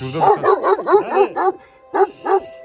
Şurada bir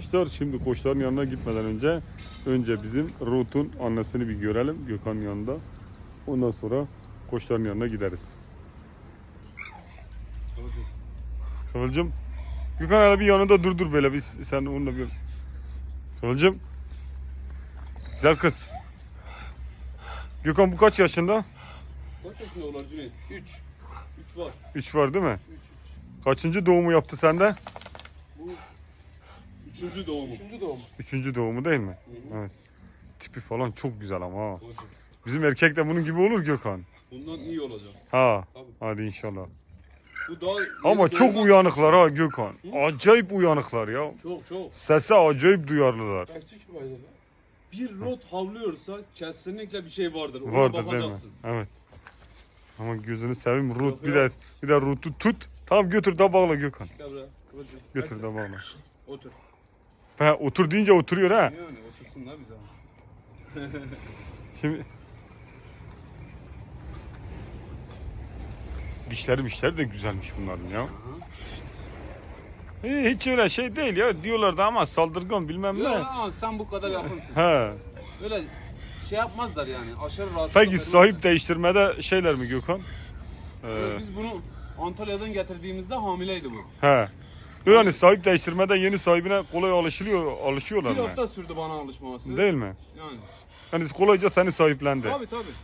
arkadaşlar. Şimdi koçların yanına gitmeden önce önce bizim Ruth'un annesini bir görelim Gökhan'ın yanında. Ondan sonra koçların yanına gideriz. Kıvılcım. Gökhan bir yanında dur dur böyle bir sen onunla bir. Kıvılcım. Güzel kız. Gökhan bu kaç yaşında? Kaç yaşında olur Cüneyt? 3. 3 var. 3 var değil mi? Kaçıncı doğumu yaptı sende? Bu üçüncü doğumu. Üçüncü doğum. Üçüncü doğumu değil mi? Hı hı. Evet. Tipi falan çok güzel ama ha. Bizim erkek de bunun gibi olur Gökhan. Bundan iyi olacak. Ha. Tabii. Hadi inşallah. Bu daha Ama çok doğumdan- uyanıklar ha Gökhan. Acayip uyanıklar ya. Çok çok. Sese acayip duyarlılar. Bir rot havlıyorsa kesinlikle bir şey vardır. Ona Vardır değil mi? bakacaksın. Evet. Ama gözünü seveyim Rut Yok bir ya. de bir de Rut'u tut. Tamam götür de bağla Gökhan. Gel buraya. Götür de bağla. Otur. Ha, otur deyince oturuyor ha. Yani otursun da bize. Şimdi Dişleri mişleri de güzelmiş bunların ya. Ee, hiç öyle şey değil ya diyorlardı ama saldırgan bilmem Ya ne. ama sen bu kadar yakınsın. He. Öyle şey yapmazlar yani. Aşırı rahatsız. Peki sahip değiştirmede şeyler mi Gökhan? Ee, Biz bunu Antalya'dan getirdiğimizde hamileydi bu. he. Yani sahip değiştirmede yeni sahibine kolay alışılıyor, alışıyorlar Bir mı? hafta sürdü bana alışması. Değil mi? Yani. Yani kolayca seni sahiplendi. Tabii tabii.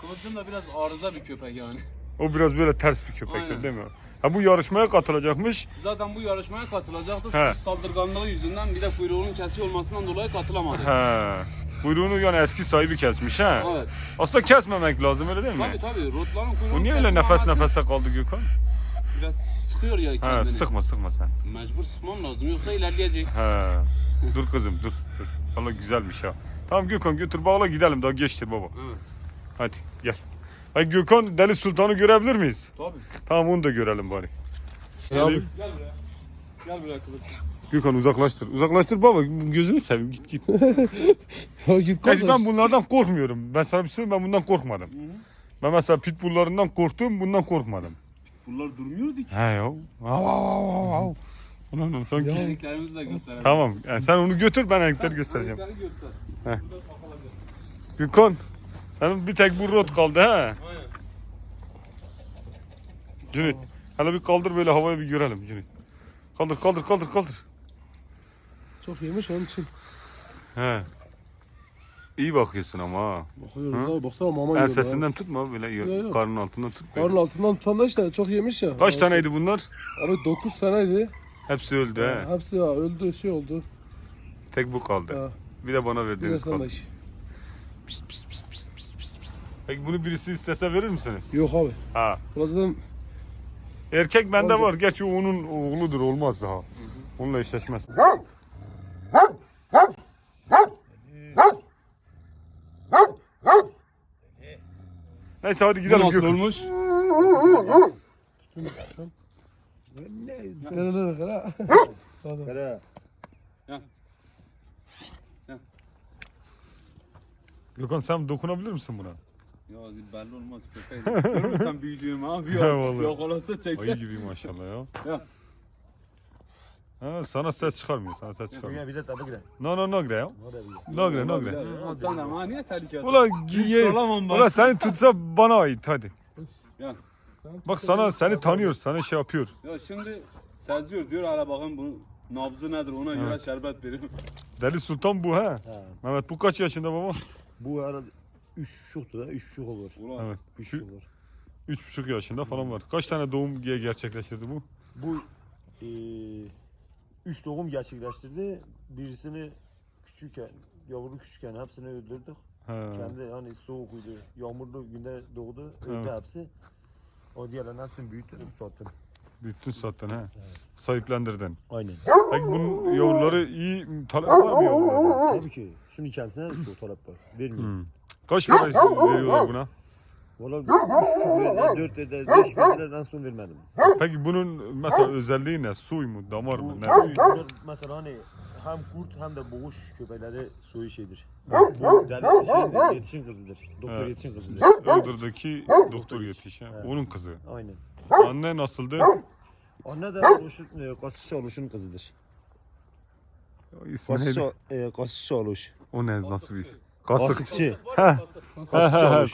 Kıvılcım da biraz arıza bir köpek yani. O biraz böyle ters bir köpektir Aynen. değil mi? Ha bu yarışmaya katılacakmış. Zaten bu yarışmaya katılacaktı. He. Saldırganlığı yüzünden bir de kuyruğunun kesiği olmasından dolayı katılamadı. He. Kuyruğunu yani eski sahibi kesmiş ha. Evet. Aslında kesmemek lazım öyle değil mi? Tabii tabii. Rotların kuyruğunun Bu niye öyle kesik nefes olması nefese kaldı Gökhan? Biraz sıkıyor ya He, kendini. sıkma sıkma sen. Mecbur sıkmam lazım yoksa ilerleyecek. He. Dur kızım dur. dur. Valla güzelmiş ha. Tamam Gökhan götür bağla gidelim daha geçtir baba. Evet. Hadi gel. Hadi Gökhan Deli Sultan'ı görebilir miyiz? Tabii. Tamam onu da görelim bari. Gel, Gel buraya. Gel buraya Kıvılcım. Gökhan uzaklaştır. Uzaklaştır baba gözünü seveyim git git. Ya git Gerçi ben bunlardan korkmuyorum. Ben sana bir şey söyleyeyim ben bundan korkmadım. Hı hı. Ben mesela pitbulllarından korktum bundan korkmadım. Bunlar durmuyordu ki. He ya. Av av av av. Ulan ulan sanki. Erkeklerimizi de gösterelim. Tamam yani sen onu götür ben renkleri göstereceğim. Erkekleri göster. Heh. Gökhan. Senin bir tek bu rot kaldı ha. Aynen. Cüneyt. Hele bir kaldır böyle havaya bir görelim Cüneyt. Kaldır kaldır kaldır kaldır. Çok yemiş onun için. He. İyi bakıyorsun ama ha. Bakıyoruz Hı? abi baksana mama yiyor. Ensesinden tutma böyle Yok, yok. karnın altından tut. böyle. Karnın altından tutan da işte çok yemiş ya. Kaç taneydi bunlar? Abi 9 taneydi. Hepsi öldü he. Ha, Hepsi ya, öldü şey oldu. Tek bu kaldı. Ha, Bir de bana bir de verdiğiniz sen kaldı. pist, pist, pist, pist. Peki bunu birisi istese verir misiniz? Yok abi. Ha. Zaten Erkek bende Olacak. var. Gerçi o onun oğludur olmaz daha. Onunla eşleşmez. Neyse hadi gidelim nasıl Gökhan. olmuş? Kara. Gökhan sen dokunabilir misin buna? Ya belli olmaz köpeği. Görür müsün büyüdüğümü abi? He, vallahi. Yok olası Ayı çekse. gibi maşallah ya. Ya. Ha, sana ses çıkarmıyor. Sana ses çıkarmıyor. Gre, bilet abi gre. No no no gre ya. Bir. No gre no gre. Ha, Sen de ama niye tehlike Ula giye. Ula seni tutsa bana ait hadi. Ya. Bak sana seni tanıyor. Sana şey yapıyor. Ya şimdi seziyor diyor hala bakın bu nabzı nedir ona göre Evet. şerbet veriyorum. Deli Sultan bu ha. Ha. Mehmet bu kaç yaşında baba? Bu herhalde 3 buçuktu da 3 buçuk olur. Ulan. Evet. 3 Şu- buçuk olur. Üç buçuk yaşında falan var. Kaç tane doğum ge- gerçekleştirdi bu? Bu 3 doğum gerçekleştirdi. Birisini küçükken, yavru küçükken hepsini öldürdük. He. Kendi hani soğukuydu, yağmurlu günde doğdu, öldü Evet. hepsi. O diğerlerin hepsini büyüttüm, sattım. Büyüttün zaten ha. Sahiplendirdin. Aynen. Peki bunun yavruları iyi talep var mı yavrularda? Tabii ki. Şimdi kendisine çok talep var. Vermiyor. Hmm. Kaç para veriyorlar buna? Valla 3 verdiler, 4 verdiler, 5 verdiler en son vermedim. Peki bunun mesela özelliği ne? Suy mu, damar mı? Bu Ne? suyu, bunlar mesela hani hem kurt hem de boğuş köpekleri suyu şeydir. Bu deli şeydir, yetişin kızıdır. Doktor Evet. yetişin kızıdır. Iğdır'daki doktor yetiş. ha. Evet. Onun kızı. Aynen. Anne nasıldı? Anne de oluşun, e, kasıkçı oluşun kızıdır. İsmi neydi? Kasıkçı, e, kasıkçı oluş. O ne nasıl bir isim? Kasık. Kasıkçı. He.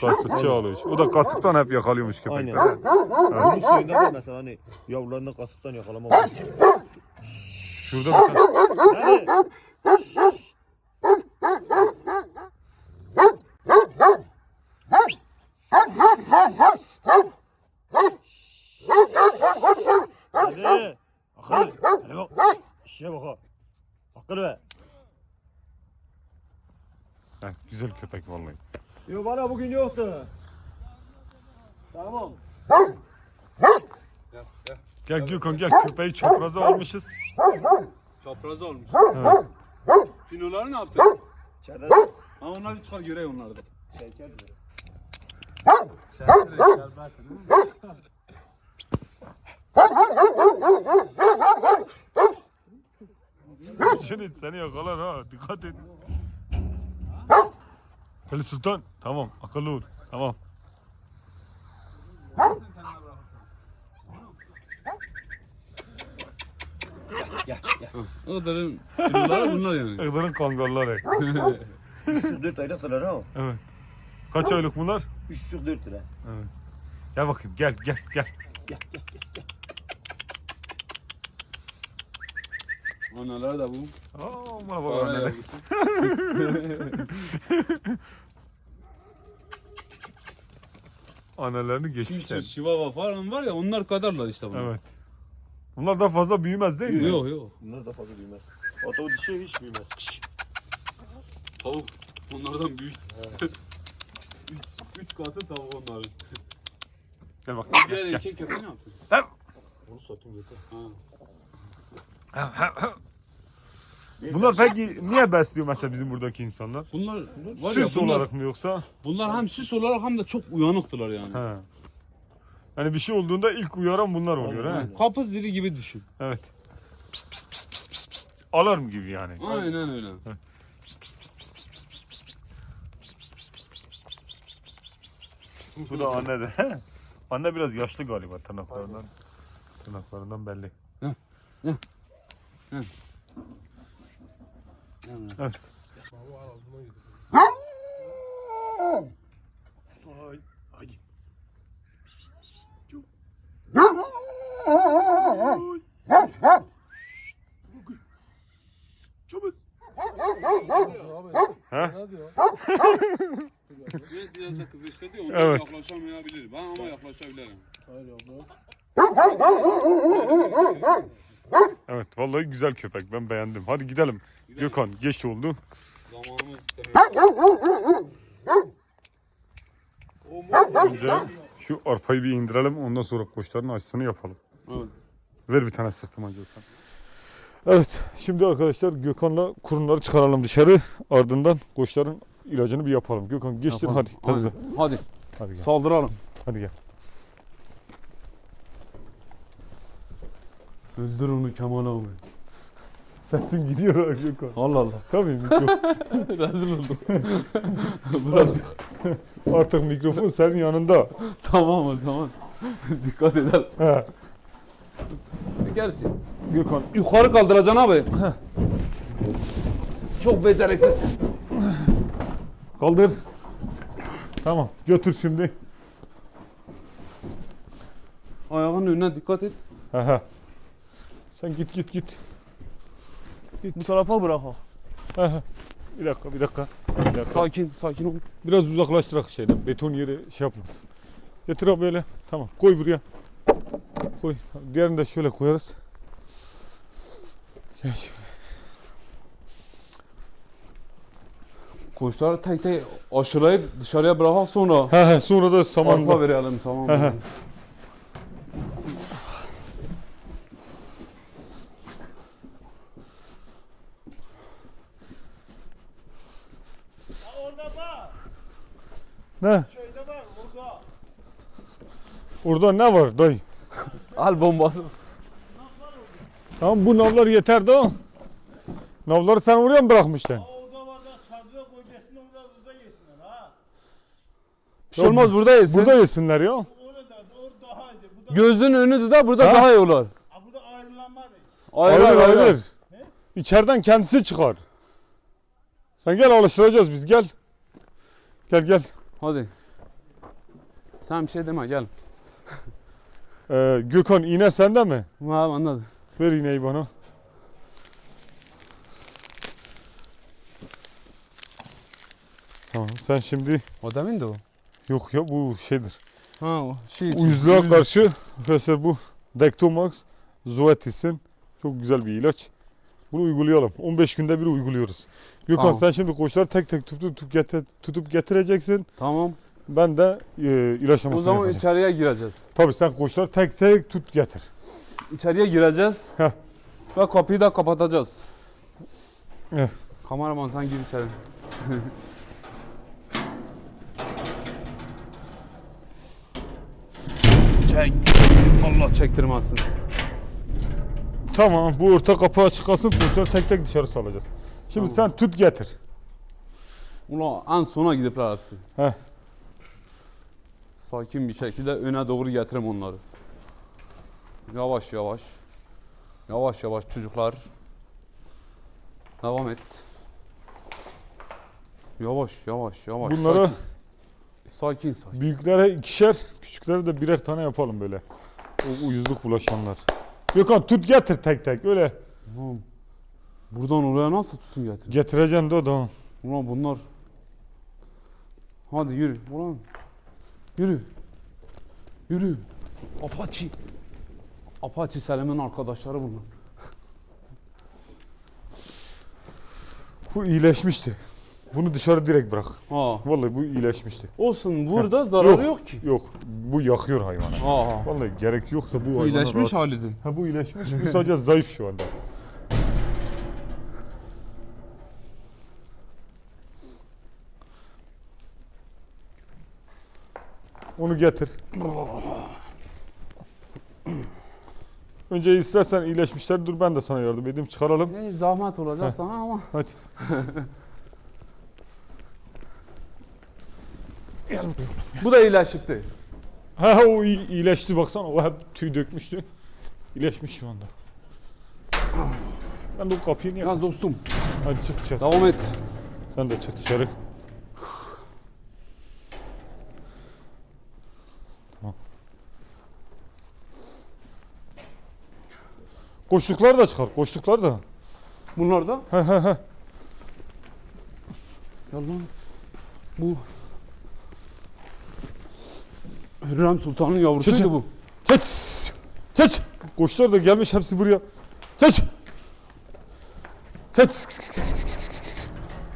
Kasıkçı oluş. O da kasıktan hep yakalıyormuş köpekleri. Aynen. Bunun suyunda da mesela hani yavrularını kasıktan yakalama var. Şurada bir tane. Yani Hadi. Akıl. Hadi bak. İşe bak. Akıl ver. Heh, güzel köpek vallahi. Yo bana bugün yoktu. Tamam. Gel, gel. Gel Gökhan gel köpeği çapraza almışız. Çaprazı olmuş. Evet. Finoları ne yaptın? İçeride Ha onları çıkar göreyim onları da. şeker mi? Şimdi seni yakalar ha dikkat et. Ali Sultan tamam akıllı ol tamam. O da finoları bunlar yani. Iğdır'ın kangalları. 304 aylık lira ha. Evet. Kaç aylık bunlar? 304 lira. Evet. Gel bakayım gel gel gel. Anaları da bu. Bana bak Fare anneler. yavrusu. Annelerini Türkçe geçmişler. şivava falan var ya onlar kadarlar işte bunlar. Evet. Bunlar da fazla büyümez değil mi? Yok yok. Bunlar da fazla büyümez. Hatta o dişi hiç büyümez. Kış. Tavuk onlardan büyük. üç, üç katı tavuk onların. Gel bak. Diğer erkek köpeği ne yaptın? Onu satayım yeter. Ha. Bunlar peki niye besliyor mesela bizim buradaki insanlar? Bunlar var ya, bunlar, olarak mı yoksa? bunlar hem süs olarak hem de çok uyanıktılar yani. He. Yani bir şey olduğunda ilk uyaran bunlar oluyor ha. Kapı zili gibi düşün. Evet. Pist pist pist pist pist pist. Alarm gibi yani. Aynen öyle. Bu da anne de. anne biraz yaşlı galiba tırnaklarından. Tırnaklarından belli. Heh, heh. Evet. Hadi. Çabuk. Ha? Biraz da kızışladı ya, ondan Evet. yaklaşamayabilir. Ben ama yaklaşabilirim. Hayır abla. Evet vallahi güzel köpek ben beğendim. Hadi gidelim. Gidelim. Gökhan geç oldu. Zamanımız. Önce şu arpayı bir indirelim ondan sonra koçların aşısını yapalım. Evet. Ver bir tane sırtıma Gökhan. Evet şimdi arkadaşlar Gökhan'la kurunları çıkaralım dışarı. Ardından koçların ilacını bir yapalım. Gökhan geçtin Yapalım. hadi hızlı. Hadi Hadi gel. saldıralım. Hadi gel. Öldür onu Kemal abi. Sesin gidiyor ha Gökhan. Allah Allah. Tabii mikrofon. Rezil oldum. Biraz Artık mikrofon senin yanında. tamam o zaman. Dikkat edelim. He. Gerçi Gökhan yukarı kaldıracaksın abi. Çok beceriklisin. kaldır. Tamam götür şimdi. Ayağının önüne dikkat et. He he. Sen git git git. Bu tarafa bırak. ha. He he. Bir dakika bir dakika. Bir dakika. Sakin, sakin ol. Biraz uzaklaştırak şeyden. Beton yeri şey yapmasın. Getir abi böyle. Tamam. Koy buraya. Koy. Diğerini de şöyle koyarız. Gel şimdi. Koçları tek tek aşılayıp dışarıya bırak sonra He he. Sonra da arpa samanla. verelim saman. He he. verelim. Ne? Orada ne var dayı? Al bombası. Tamam bu navlar yeter de o. Navları sen oraya mı bırakmıştın? Orada var da çadıra koyacaksın orada burada yesinler ha. Bir şey olmaz burada yesin. Burada yesinler ya. Burada, Gözün önü de burada Ha? daha iyi olur. burada. Ayrı Hayır ayrı. hayır. İçeriden kendisi çıkar. Sen gel alıştıracağız biz gel. Gel gel. Hadi. Sen bir şey deme gel. Ee, Gökhan iğne sende mi? Ha anladım. Ver iğneyi bana. Tamam sen şimdi O demin de o. yok ya bu şeydir. Ha o şey için. Uyuzluğa Uyuz- karşı arkadaşlar bu Dectomax Zoetis'in çok güzel bir ilaç. Bunu uygulayalım. 15 günde bir uyguluyoruz. Gökhan Tamam. sen şimdi koçları tek tek tutup, tutup, getir, tutup getireceksin. Tamam. Ben de e, ilaçlamasını O zaman yapacağım. içeriye gireceğiz. Tabii sen koçları tek tek tut getir. İçeriye gireceğiz. Heh. Ve kapıyı da kapatacağız. Eh. Kameraman sen gir içeri. Çek. Allah çektirmezsin. Tamam bu orta kapı açık kalsın koçları tek tek dışarı salacağız. Şimdi Tamam. sen tut getir. Ulan en sona gidipler hepsi. Heh. Sakin bir şekilde öne doğru getirin onları. Yavaş yavaş. Yavaş yavaş çocuklar. Devam et. Yavaş yavaş yavaş. Bunlara Sakin sakin. sakin. büyüklere ikişer, küçüklere de birer tane yapalım böyle. O uyuzluk bulaşanlar. Gökhan tut getir tek tek öyle. Ulan buradan oraya nasıl tutun getir? Getireceksin de o da. Ulan bunlar. Hadi yürü. Ulan. Yürü. Yürü. Apache. Apache Selim'in arkadaşları bunlar. Bu iyileşmişti. Bunu dışarı direkt bırak. Ha. Vallahi bu iyileşmişti. Olsun burada zararı yok, Yok. ki. Yok. Bu yakıyor hayvanı. Ha. Vallahi gerek yoksa bu Bu hayvana iyileşmiş rahatsız- halidir. Ha bu iyileşmiş. Bu sadece zayıf şu anda. Onu getir. Önce istersen iyileşmişler dur ben de sana yardım edeyim çıkaralım. Ne zahmet olacak sana ama. Hadi. Gel buraya. Bu da iyileşikti. Ha o iyi- iyileşti baksana o hep tüy dökmüştü. İyileşmiş şu anda. Ben de o kapıyı niye... Ya dostum Hadi çık dışarı. devam et. Sen de çık dışarı. Tamam. Koştuklar da çıkar. Koştuklar da. Bunlar da. He he he. Ya lan. Bu. Hürrem Sultan'ın yavrusuydu Çocuk. bu. Çeç. Çeç. Koçlar da gelmiş hepsi buraya. Çeç. Çeç.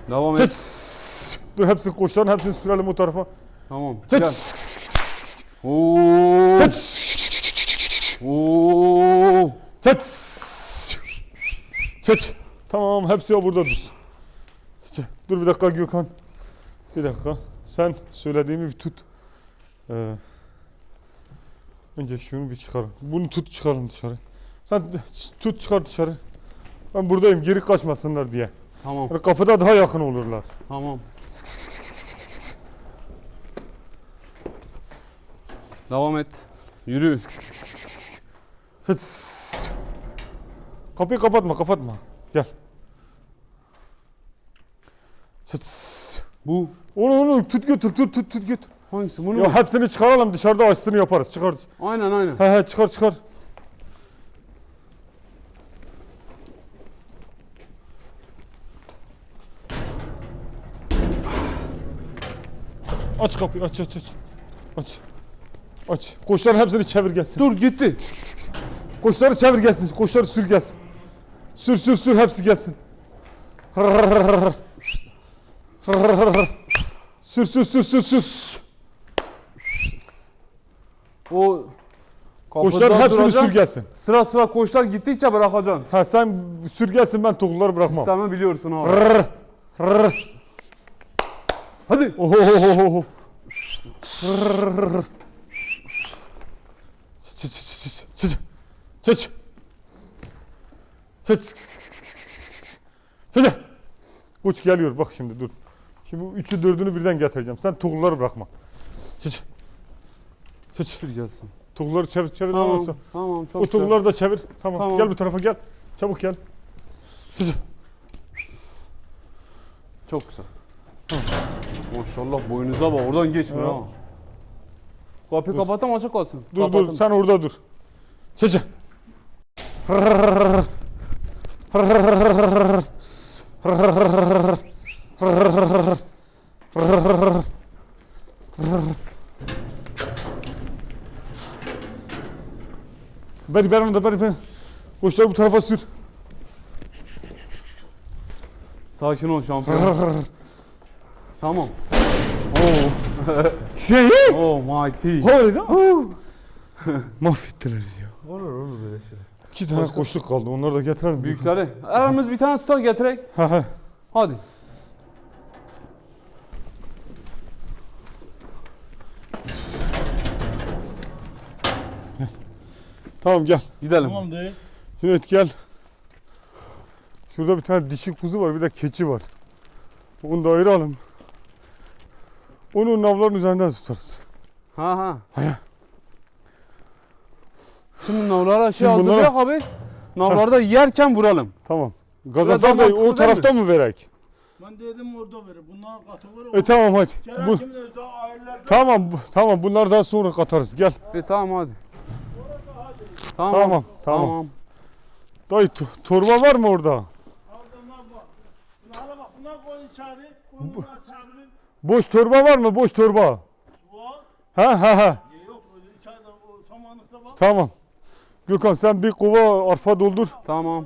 Devam Çeç. et. Dur hepsini koçların hepsini sürelim o tarafa. Tamam. Çeç. Gel. Oo. Çeç. Oo. Çeç. Çeç. Tamam hepsi o burada dur. Çeç. Dur bir dakika Gökhan. Bir dakika. Sen söylediğimi bir tut. Ee, önce şunu bir çıkar. Bunu tut çıkarın dışarı. Sen tut çıkar dışarı. Ben buradayım geri kaçmasınlar diye. Tamam. Yani kapıda daha yakın olurlar. Tamam. Devam et. Yürü. Kapıyı kapatma kapatma. Gel. Bu Onu onu tut götür tut tut tut götür. Hangisi bunu? Ya hepsini çıkaralım dışarıda açısını yaparız. Çıkar. Aynen aynen. He he çıkar çıkar. Aç kapıyı aç aç aç. Aç. Aç. Koçların hepsini çevir gelsin. Dur gitti. Koçları çevir gelsin. Koçları sür gelsin. Sür sür sür hepsi gelsin. Sür sür sür sür sür. O kapıda hepsini duracak. sür gelsin. Sıra sıra koçlar gittikçe bırakacaksın. Ha sen sür gelsin ben tokulları bırakmam. Sistemi biliyorsun abi. Rrr, rrr. Hadi. Ohohoho. Çıç çıç çıç çıç çıç çıç çıç Uç geliyor bak şimdi dur. Şimdi üçü dördünü birden getireceğim. Sen tuğulları bırakma. Çıç. Çıç. Bir gelsin. Tuğulları çevir çevir. Tamam. Tamam. Tamam çok O güzel. tuğulları da çevir. Tamam. Tamam. Gel bu tarafa gel. Çabuk gel. Çıç. Çok güzel. Maşallah boynunuza bak oradan geçmiyor Ha. Kapıyı Dur. kapatam açık kalsın. Dur dur Kapattım. sen orada dur. Çıç. Ver ver onu da ver ver. Kuşları bu tarafa sür. Sakin ol şampiyon. tamam. Şey. Oh mighty. Öyle de. Mahvettiler ya. Olur olur böyle şey. İki tane koçluk kaldı. Onları da getirelim. Büyükleri. Aramız bir tane tutar getirek. Ha ha. Hadi. Tamam gel. Gidelim. Tamam değil. Evet gel. Şurada bir tane dişi kuzu var, bir de keçi var. Onu da ayıralım. Onu navların üzerinden tutarız. Ha ha. Haya. Şimdi navlara şey Şimdi bunları- hazırlayak abi. Navları da yerken vuralım. Tamam. Gazaplar da mantıklı o değil taraftan mı verek? Ben dedim orada verir. Bunlar kategori E tamam hadi. Kerem Bu, ailelerde tamam bu- tamam bunlardan sonra katarız. Gel. E tamam hadi. Tamam. Tamam tamam. Tamam. Dayı to- torba var mı orada? Çağırın. Boş torba var mı? Boş torba. Var. Ha ha ha. Tamam. Gökhan sen bir kova arpa doldur. Tamam.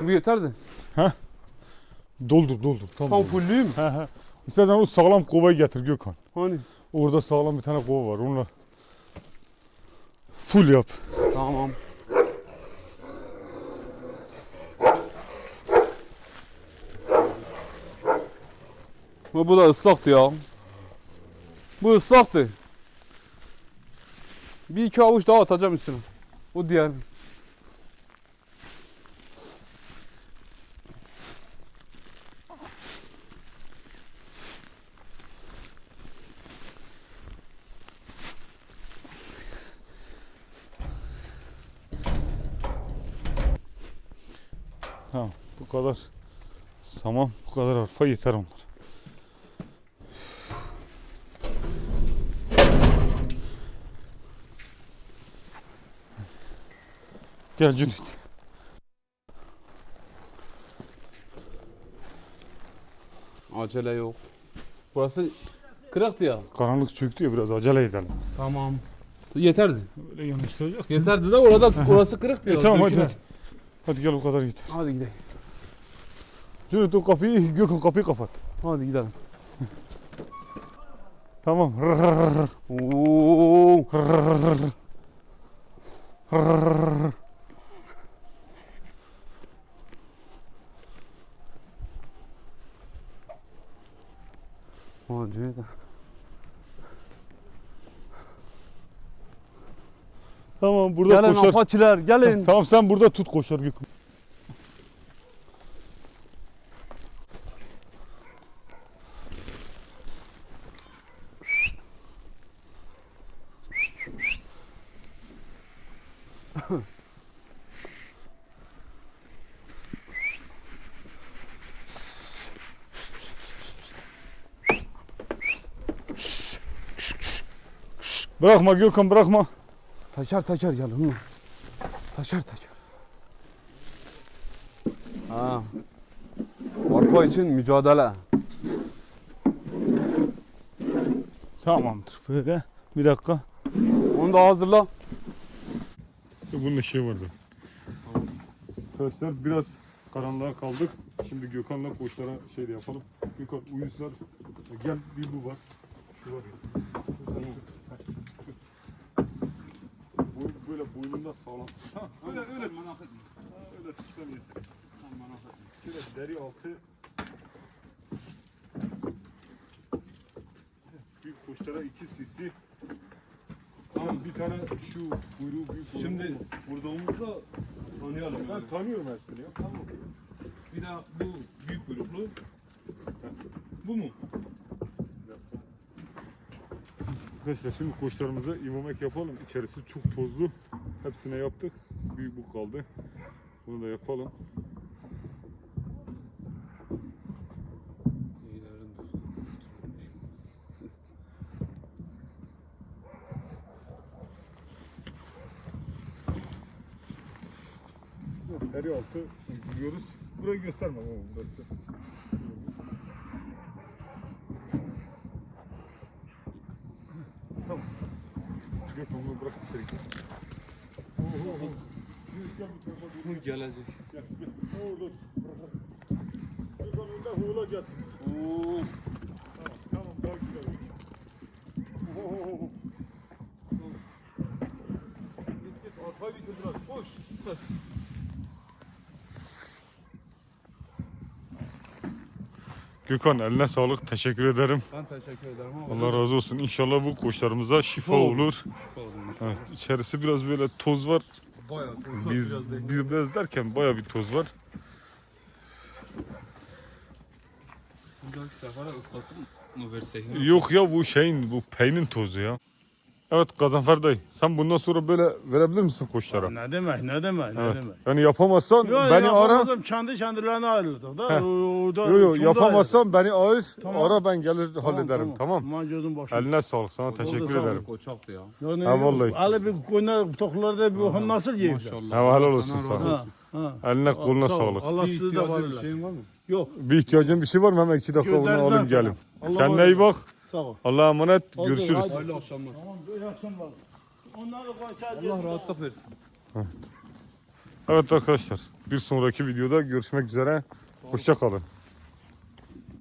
Bu yeterdi. Doldur doldur. Tamam. Tam fullüyüm. He he. İstersen o sağlam kovayı getir Gökhan. Hani. Orada sağlam bir tane kova var. Onunla full yap. Tamam. Bu bu da ıslaktı ya. Bu ıslaktı. Bir iki avuç daha atacağım üstüne. Bu diğer. Tamam. Bu kadar saman, bu kadar arpa yeter onlar. Gel Cüneyt. Acele yok. Burası kırıktı ya. Karanlık çöktü ya biraz acele edelim. Tamam. Yeterdi. Böyle yanaştıracak. Yeterdi de orada orası kırıktı E, ya. tamam hadi. Hadi. Hadi gel o kadar yeter. Hadi gidelim. Cüneyt o kapıyı, Gökhan kapıyı kapat. Hadi gidelim. Tamam. Oo. Ulan Cüneyt. Tamam burada gelin koşar. Gelin apaçiler gelin. tamam sen burada tut koşar Gökhan. Bırakma Gökhan bırakma. Teker teker gel hı. Teker teker. Ha. Arpa için mücadele. Tamamdır böyle. Bir dakika. Onu da hazırla. Bunun ışığı vardı. Arkadaşlar biraz karanlığa kaldık. Şimdi Gökhan'la koçlara şey de yapalım. Gökhan uyuzlar. Gel bir bu var. Şu var. Bu böyle boynunda sağlam. Ha, öyle öyle. tut. Öyle tutsam yeter. Şöyle deri altı. Büyük koçlara iki sisi. Tamam bir tane şu kuyruğu büyük kuyruğu. Şimdi vurduğumuzda tanıyalım. ben Yani. tanıyorum hepsini ya. Tamam. Bir de bu büyük kuyruklu. Bu mu? Arkadaşlar şimdi koçlarımıza imamek yapalım. İçerisi çok tozlu. Hepsine yaptık. Büyük bu kaldı. Bunu da yapalım. Deri altı gidiyoruz. Burayı göstermem ama burası. Yok onu bırak içeri. Oho, oho. Gel bu tarafa doğru. Bu gelecek. Gel, gel. Orada. Gökhan önde hoğla gelsin. Oo. Tamam, tamam daha güzel. Oho. Git git arkayı bitir biraz. Koş. Gökhan eline sağlık. Teşekkür ederim. Ben teşekkür ederim. Allah razı olsun. İnşallah bu koçlarımıza şifa olur. olur. Evet, içerisi biraz böyle toz var. Bayağı tozsak Biz, biraz biz biraz derken baya bir toz var. Sefere mı versek? Yok ya bu şeyin, bu peynin tozu ya. Evet Gazanfer dayı, sen bundan sonra böyle verebilir misin koçlara? Ne demek ne demek ne Evet. demek. Yani yapamazsan Yo, beni ara. yapamadım, Kendi kendilerine ayrıldık da. Heh. Orada, Yok yok yapamazsan beni ağır, Tamam. ara ben gelir hallederim tamam. Aman gözüm başım. Eline sağlık sana teşekkür ederim. Koçaktı ya. Yani Ha, vallahi. Ali bir koyuna toklarda bir bakın nasıl yiyor. Maşallah. Ha, helal Allah olsun sana sana. razı Ha, olsun. ha. Eline koluna Sağ ol. sağlık. Allah Bir sizi de ihtiyacın bir şeyin var mı? Yok. Bir ihtiyacın bir şey var mı? Hemen iki dakika bunu Gözlerinden alayım gelin. Allah Kendine iyi bak. Sağ ol. Allah'a emanet. Oldu, Görüşürüz. hadi. Hayırlı akşamlar. Tamam böyle akşam var. Onları konuşacağız. Allah rahatlık versin. Evet arkadaşlar bir sonraki videoda görüşmek üzere. Hoşça kalın.